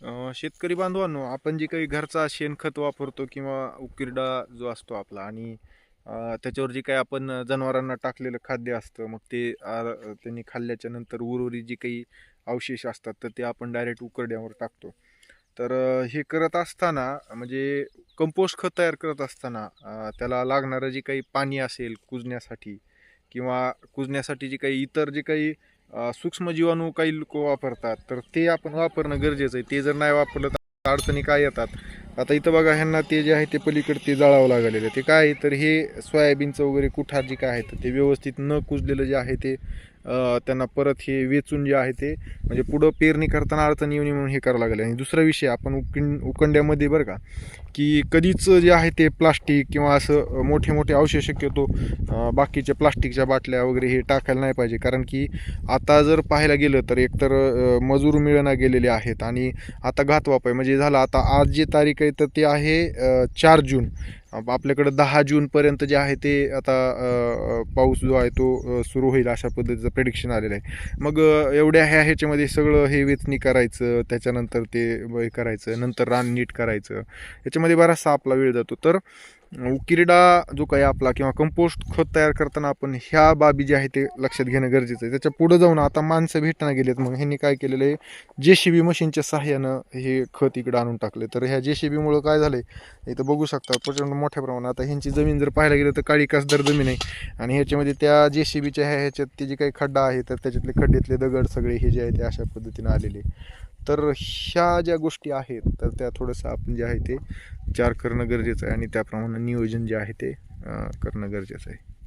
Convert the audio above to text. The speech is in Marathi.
शेतकरी बांधवांनो आपण जे काही घरचा शेणखत वापरतो किंवा उकिरडा जो असतो आपला आणि त्याच्यावर जे काही आपण जनावरांना टाकलेलं खाद्य असतं मग ते त्यांनी खाल्ल्याच्या नंतर उर्वरित जे काही अवशेष असतात तर ते आपण डायरेक्ट उकरड्यावर टाकतो. तर हे करत असताना म्हणजे कंपोस्ट खत तयार करत असताना त्याला लागणारं जे काही पाणी असेल कुजण्यासाठी किंवा कुजण्यासाठी जे काही इतर जे काही सूक्ष्मजीवाणू सूक्ष्म जीवाणू काही लोक वापरतात तर ते आपण वापरणं गरजेचं आहे. ते जर नाही वापरलं तर अडचणी काय येतात? आता इथं बघा ह्यांना ते जे आहे ते पलीकडे ते जाळावं लागलेलं आहे. ते काय तर हे सोयाबीनचं वगैरे कुठार जे काय आहे तर ते व्यवस्थित न कुजलेलं जे आहे ते त्यांना परत हे वेचून जे आहे ते म्हणजे पुढं पेरणी करताना अडचण येऊ नये म्हणून हे करावं लागेल. आणि दुसरा विषय आपण उकिं उकंड्यामध्ये बरं का की कधीच जे आहे ते प्लास्टिक किंवा असं मोठे मोठे अवशेष शक्यतो बाकीच्या प्लास्टिकच्या बाटल्या वगैरे हे टाकायला नाही पाहिजे. कारण की आता जर पाहायला गेलं तर एकतर मजूर मिळणं गेलेले आहेत आणि आता घातवाप आहे. म्हणजे झालं आता आज जी तारीख आहे तर ते आहे चार जून. आपल्याकडं दहा जूनपर्यंत जे आहे ते आता पाऊस जो आहे तो सुरू होईल अशा पद्धतीचं प्रेडिक्शन आलेलं आहे. मग एवढ्या ह्या ह्याच्यामध्ये सगळं हे वेचणी करायचं त्याच्यानंतर ते करायचं नंतर रान नीट करायचं याच्यामध्ये बराचसा आपला वेळ जातो. तर उकिरडा जो काही आपला किंवा कंपोस्ट खत तयार करताना आपण ह्या बाबी जे आहे ते लक्षात घेणं गरजेचं आहे. त्याच्या पुढं जाऊन आता माणसं भेटणं गेलेत. मग ह्यांनी काय केलेलं आहे? जे सी बी मशीनच्या सहाय्यानं हे खत इकडं आणून टाकले तर ह्या जे सी बीमुळं काय झालं आहे इथं बघू शकता प्रचंड मोठ्या प्रमाणात आता ह्यांची जमीन जर पाहायला गेलं तर काळी कसदार जमीन आहे. आणि ह्याच्यामध्ये त्या जे सी बीच्या ह्या ह्याच्यात ते जे काही खड्डा आहे तर त्याच्यातले खड्ड्यातले दगड सगळे हे जे आहे ते अशा पद्धतीने आलेले तर ह्या ज्या गोष्टी आहेत तर त्या थोडंसं आपण जे आहे ते विचार करणं गरजेचं आहे आणि त्याप्रमाणे नियोजन जे आहे ते करणं गरजेचं आहे.